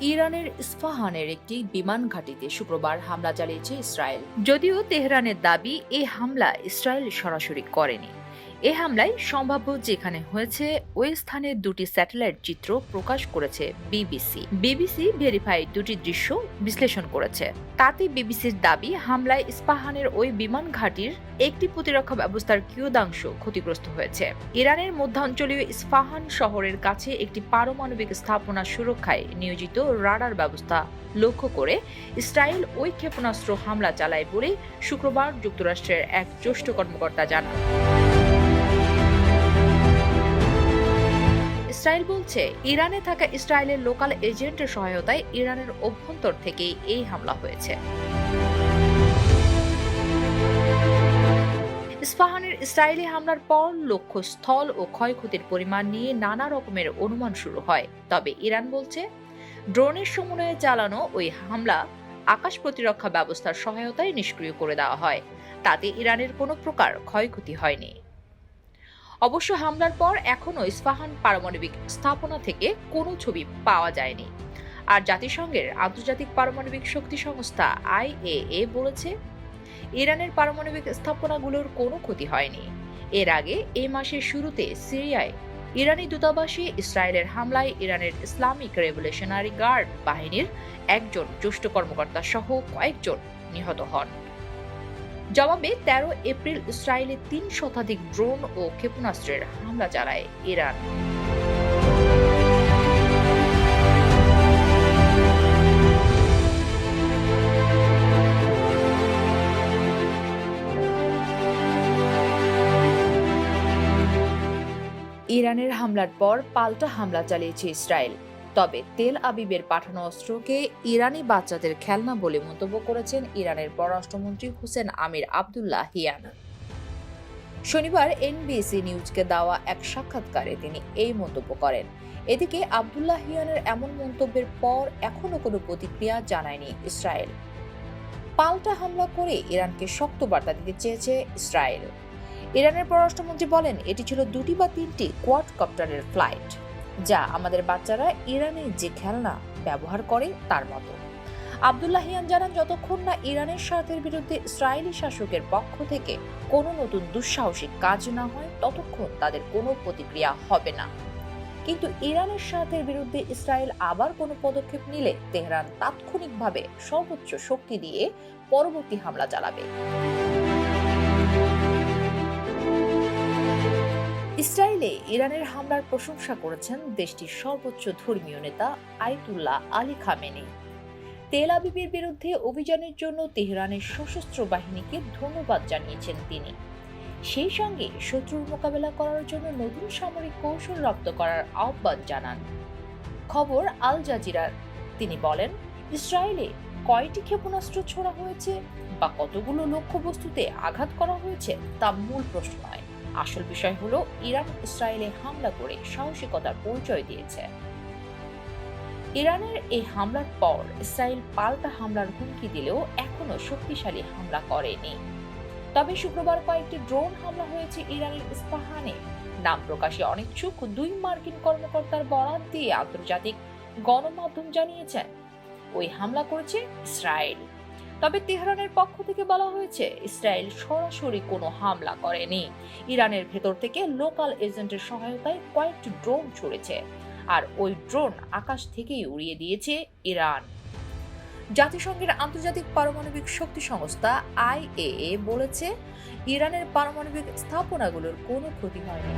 ইরানের স্ফাহানের একটি বিমান ঘাঁটিতে শুক্রবার হামলা চালিয়েছে ইসরায়েল। যদিও তেহরানের দাবি এই হামলা ইসরায়েল সরাসরি করেনি। এ হামলায় সম্ভাব্য যেখানে হয়েছে, ওই স্থানের দুটি স্যাটেলাইট চিত্র প্রকাশ করেছে বিবিসি। বিবিসি ভেরিফাইড দুটি দৃশ্য বিশ্লেষণ করেছে। তাতে বিবিসির দাবি, হামলায় ইস্পাহানের ওই বিমান ঘাঁটির একটি প্রতিরক্ষা ব্যবস্থার কিয়দাংশ ক্ষতিগ্রস্ত হয়েছে। ইরানের মধ্যাঞ্চলীয় ইস্পাহান শহরের কাছে একটি পারমাণবিক স্থাপনা সুরক্ষায় নিয়োজিত রাডার ব্যবস্থা লক্ষ্য করে ইসরায়েল ওই ক্ষেপণাস্ত্র হামলা চালায় বলে শুক্রবার যুক্তরাষ্ট্রের এক জ্যেষ্ঠ কর্মকর্তা জানান। ইসরায়েল বলছে, ইরানে থাকা ইসরায়েলের লোকাল এজেন্টের সহায়তায় ইরানের অভ্যন্তর থেকেই এই হামলা হয়েছে। ইস্পাহানের ইসরায়েলি হামলার পর লক্ষ্য স্থল ও ক্ষয়ক্ষতির পরিমাণ নিয়ে নানা রকমের অনুমান শুরু হয়। তবে ইরান বলছে, ড্রোনের সমন্বয়ে চালানো ওই হামলা আকাশ প্রতিরক্ষা ব্যবস্থার সহায়তায় নিষ্ক্রিয় করে দেওয়া হয়। তাতে ইরানের কোনো প্রকার ক্ষয়ক্ষতি হয়নি। অবশ্য হামলার পর এখনও ইস্পাহান পারমাণবিক স্থাপনা থেকে কোনো ছবি পাওয়া যায়নি। আর জাতিসংঘের আন্তর্জাতিক পারমাণবিক শক্তি সংস্থা আইএএ বলেছে, ইরানের পারমাণবিক স্থাপনাগুলোর কোনো ক্ষতি হয়নি। এর আগে এই মাসের শুরুতে সিরিয়ায় ইরানি দূতাবাসে ইসরায়েলের হামলায় ইরানের ইসলামিক রেভলিউশনারি গার্ড বাহিনীর একজন জ্যেষ্ঠ কর্মকর্তা সহ কয়েকজন নিহত হন। জবাবে তেরো এপ্রিল ইসরায়েলে তিন শতাধিক ড্রোন ও ক্ষেপণাস্ত্রের হামলা চালায় ইরান। ইরানের হামলার পর পাল্টা হামলা চালিয়েছে ইসরায়েল। তবে তেল আবিবের পাঠানো অস্ত্রকে ইরানি বাচ্চাদের খেলনা বলে মন্তব্য করেছেন ইরানের পররাষ্ট্রমন্ত্রী হুসেন আমির আবদুল্লাহ হিয়ান। শনিবার এনবিসি নিউজকে দেওয়া এক সাক্ষাৎকারে তিনি এই মন্তব্য করেন। এদিকে আবদুল্লাহ হিয়ানের এমন মন্তব্যের পর এখনও কোনো প্রতিক্রিয়া জানায়নি ইসরায়েল। পাল্টা হামলা করে ইরানকে শক্ত বার্তা দিতে চেয়েছে ইসরায়েল। ইরানের পররাষ্ট্রমন্ত্রী বলেন, এটি ছিল দুটি বা তিনটি কোয়াডকপ্টারের ফ্লাইট। যা আমাদের বাচ্চারা ইরানে যে খেলনা ব্যবহার করে, তার মতো। আবদুল্লাহিয়ান জানান, যতক্ষণ না ইরানের স্বার্থের বিরুদ্ধে ইসরায়েলি শাসকের পক্ষ থেকে কোনো নতুন দুঃসাহসিক কাজ না হয়, ততক্ষণ তাদের কোনো প্রতিক্রিয়া হবে না। কিন্তু ইরানের স্বার্থের বিরুদ্ধে ইসরায়েল আবার কোনো পদক্ষেপ নিলে তেহরান তাৎক্ষণিকভাবে সর্বোচ্চ শক্তি দিয়ে পরবর্তী হামলা চালাবে। ইসরায়েলে ইরানের হামলার প্রশংসা করেছেন দেশটির সর্বোচ্চ ধর্মীয় নেতা আইতুল্লাহ আলী খামেনি। তেল আবিবের বিরুদ্ধে অভিযানের জন্য তেহরানের সশস্ত্র বাহিনীকে ধন্যবাদ জানিয়েছেন তিনি। সেই সঙ্গে শত্রুর মোকাবেলা করার জন্য নতুন সামরিক কৌশল রপ্ত করার আহ্বান জানান। খবর আল জাজিরার। তিনি বলেন, ইসরায়েলে কয়টি ক্ষেপণাস্ত্র ছোড়া হয়েছে বা কতগুলো লক্ষ্যবস্তুতে আঘাত করা হয়েছে তা মূল প্রশ্ন নয়। আসল বিষয় হলো, ইরান ইসরায়েলে হামলা করে সাহসিকতার পরিচয় দিয়েছে। ইরানের এই হামলার পর ইসরায়েল পাল্টা হামলার হুমকি দিলেও এখনও শক্তিশালী হামলা করেনি। তবে শুক্রবার কয়েকটি ড্রোন হামলা হয়েছে ইরানের ইস্পাহানে। নাম প্রকাশে অনিচ্ছুক দুই মার্কিন কর্মকর্তার বরাত দিয়ে আন্তর্জাতিক গণমাধ্যম জানিয়েছেন ওই হামলা করেছে ইসরায়েল। তবে তেহরানের পক্ষ থেকে বলা হয়েছে, ইসরায়েল সরাসরি কোনো হামলা করেনি। ইরানের ভেতর থেকে লোকাল এজেন্টের সহায়তায় কয়েকটি ড্রোন ছড়েছে, আর ওই ড্রোন আকাশ থেকেই উড়িয়ে দিয়েছে ইরান। জাতিসংঘের আন্তর্জাতিক পারমাণবিক শক্তি সংস্থা আইএএ বলেছে, ইরানের পারমাণবিক স্থাপনাগুলোর কোনো ক্ষতি হয়নি।